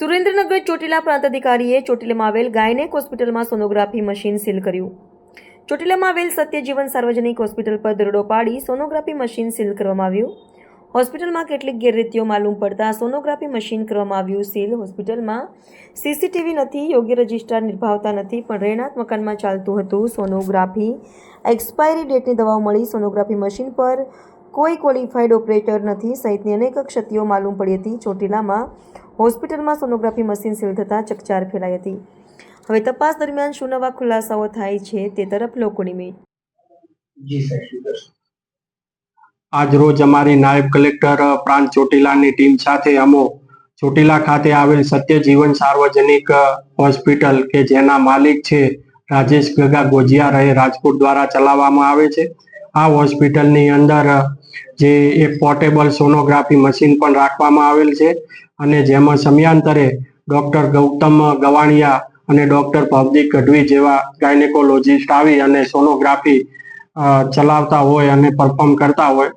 સુરેન્દ્રનગર ચોટીલા પ્રાંત અધિકારીએ ચોટીલામાં આવેલ ગાયનેક હોસ્પિટલમાં સોનોગ્રાફી મશીન સીલ કર્યું. ચોટીલામાં આવેલ સત્યજીવન સાર્વજનિક હોસ્પિટલ પર દરોડો પાડી સોનોગ્રાફી મશીન સીલ કરવામાં આવ્યું. હોસ્પિટલમાં કેટલીક ગેરરીતિઓ માલુમ પડતા સોનોગ્રાફી મશીન કરવામાં આવ્યું સીલ હોસ્પિટલમાં સીસીટીવી નથી, યોગ્ય રજિસ્ટર નિભાવતા નથી, પણ રહેણાંક મકાનમાં ચાલતું હતું. સોનોગ્રાફી એક્સપાયરી ડેટની દવાઓ મળી, સોનોગ્રાફી મશીન પર કોઈ ક્વોલિફાઈડ ઓપરેટર નથી. સહિતની અનેક ક્ષતિઓ માલુમ પડી હતી. ચોટીલામાં હોસ્પિટલમાં સોનોગ્રાફી મશીન સીલ થતાં ચકચાર ફેલાઈ હતી. હવે તપાસ દરમિયાન શું નવા ખુલાસાઓ થાય છે તે તરફ લોકોની મીટ. આજ રોજ અમારી નાયબ કલેક્ટર પ્રાંત ચોટીલાની ટીમ સાથે અમો ચોટીલા ખાતે આવેલ સત્યજીવન સાર્વજનિક હોસ્પિટલ કે જેના માલિક છે રાજેશ ગગા ગોજિયા રહે રાજકોટ દ્વારા ચલાવવામાં આવે છે. આ હોસ્પિટલની અંદર જે એક પોર્ટેબલ સોનોગ્રાફી મશીન પણ રાખવામાં આવેલ છે અને જેમાં સમયાંતરે ડોક્ટર ગૌતમ ગવાણિયા અને ડોક્ટર ભવદીપ ગઢવી જેવા ગાયનેકોલોજીસ્ટ આવી અને સોનોગ્રાફી ચલાવતા હોય અને પરફોર્મ કરતા હોય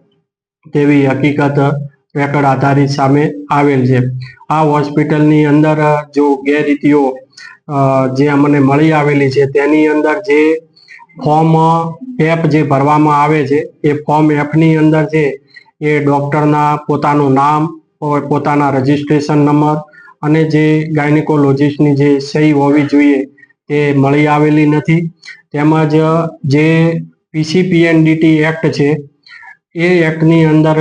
તેવી હકીકત રેકર્ડ આધારિત સામે આવેલ છે. આ હોસ્પિટલની અંદર જો ગેરરીતિઓ જે અમને મળી આવેલી છે તેની અંદર જે ફોર્મ એપ જે ભરવામાં આવે છે, એ ફોર્મ એપની અંદર છે, એ ડૉક્ટરના પોતાનું નામ પોતાના રજિસ્ટ્રેશન નંબર, અને જે ગાયનિકોલોજીસ્ટની જે સહી હોવી જોઈએ, તે મળી આવેલી નથી. તેમજ જે પીસીપીએનડીટી એક્ટ છે, એ એક્ટની અંદર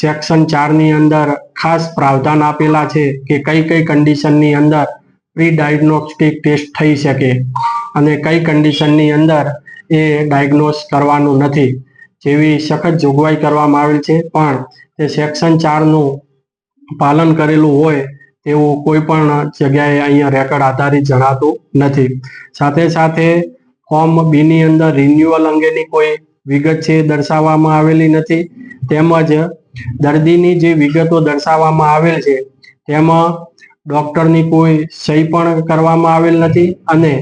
સેક્શન ચારની અંદર ખાસ પ્રાવધાન આપેલા છે કે કઈ કઈ કન્ડિશનની અંદર પ્રી ડાયગ્નોસ્ટિક ટેસ્ટ થઈ શકે. અને કઈ કન્ડિશનની અંદર એ ડાયગ્નોસ કરવાનું નથી. જેવી સખત જોગવાઈ કરવામાં આવેલ છે, પણ તે સેક્શન ચારનું પાલન કરેલું હોય તેવું કોઈ પણ જગ્યાએ અહીંયા રેકર્ડ આધારિત જણાતું નથી. સાથે સાથે ફોર્મ બીની અંદર રિન્યુઅલ અંગેની કોઈ વિગત છે દર્શાવવામાં આવેલી નથી. તેમજ દર્દીની જે વિગતો દર્શાવવામાં આવેલ છે, તેમાં ડોક્ટરની કોઈ સહી પણ કરવામાં આવેલ નથી અને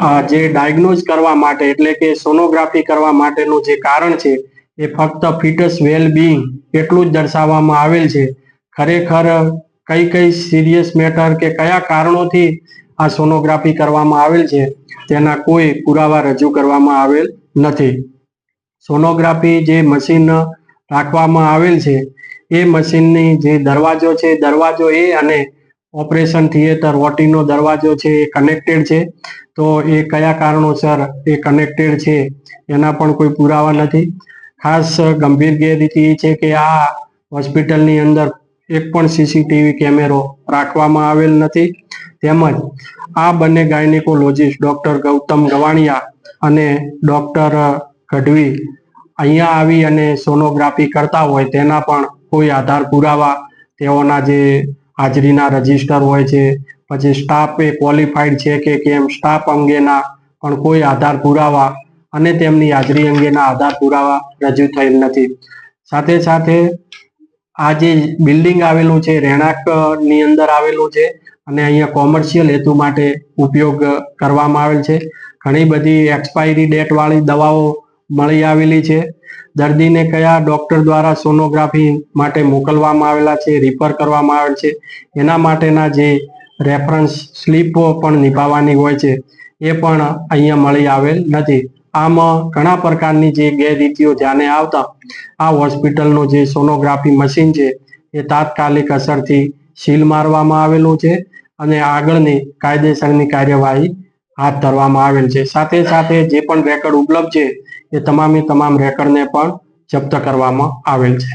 જે ડાયગ્નોઝ કરવા માટે, એટલે કે સોનોગ્રાફી કરવા માટેનું જે કારણ છે, એ ફક્ત ફિટસ વેલ બિંગ એટલું જ દર્શાવવામાં આવેલ છે. ખરેખર કઈ કઈ સિરિયસ મેટર કે કયા કારણોથી આ સોનોગ્રાફી કરવામાં આવેલ છે, તેના કોઈ પુરાવા રજૂ કરવામાં આવેલ નથી. સોનોગ્રાફી જે મશીન રાખવામાં આવેલ છે, એ મશીનની જે દરવાજો છે, દરવાજો એ અને ઓપરેશન થિયેટર ઓટીનો દરવાજો છે, એ કનેક્ટેડ છે. તો એ કયા કારણોસર એ કનેક્ટેડ છે, એના પણ કોઈ પુરાવા નથી. ખાસ ગંભીર ગેરરીતિ એ છે કે આ હોસ્પિટલની અંદર એક પણ સીસીટીવી કેમેરો રાખવામાં આવેલ નથી. તેમજ આ બંને ગાયનેકોલોજીસ્ટ ડોક્ટર ગૌતમ ગવાણિયા અને ડોક્ટર ગઢવી અહીંયા આવી અને સોનોગ્રાફી કરતા હોય તેના પણ કોઈ આધાર પુરાવા તેઓના જે હાજરીના રજિસ્ટર હોય છે. પછી સ્ટાફ એ ક્વોલિફાઈડ છે કે કેમ? સ્ટાફ અંગેના પણ કોઈ આધાર પુરાવા અને તેમની હાજરી અંગેના આધાર પુરાવા રજૂ થયેલ નથી. સાથે સાથે આ જે બિલ્ડિંગ આવેલું છે, રહેણાંકની અંદર આવેલું છે અને અહીંયા કોમર્શિયલ હેતુ માટે ઉપયોગ કરવામાં આવેલ છે. ઘણી બધી એક્સપાયરી ડેટ વાળી દવાઓ મળી આવેલી છે. દર્દીને કયા ડોક્ટર દ્વારા સોનોગ્રાફી માટે મોકલવામાં આવેલા છે રિફર કરવામાં આવેલ છે. એના માટેના જે રેફરન્સ સ્લીપો પણ નિભાવવાની હોય છે. એ પણ અહીંયા મળી આવેલ નથી. આમ ઘણા પ્રકારની જે ગેરરીતિઓ ધ્યાને આવતા આ હોસ્પિટલનું જે સોનોગ્રાફી મશીન છે, એ તાત્કાલિક અસરથી સીલ મારવામાં આવેલું છે અને આગળની કાયદેસરની કાર્યવાહી હાથ ધરવામાં આવેલ છે. સાથે સાથે જે પણ રેકર્ડ ઉપલબ્ધ છે એ તમામે તમામ રેકર્ડને પણ જપ્ત કરવામાં આવેલ છે.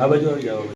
આવી જાઓ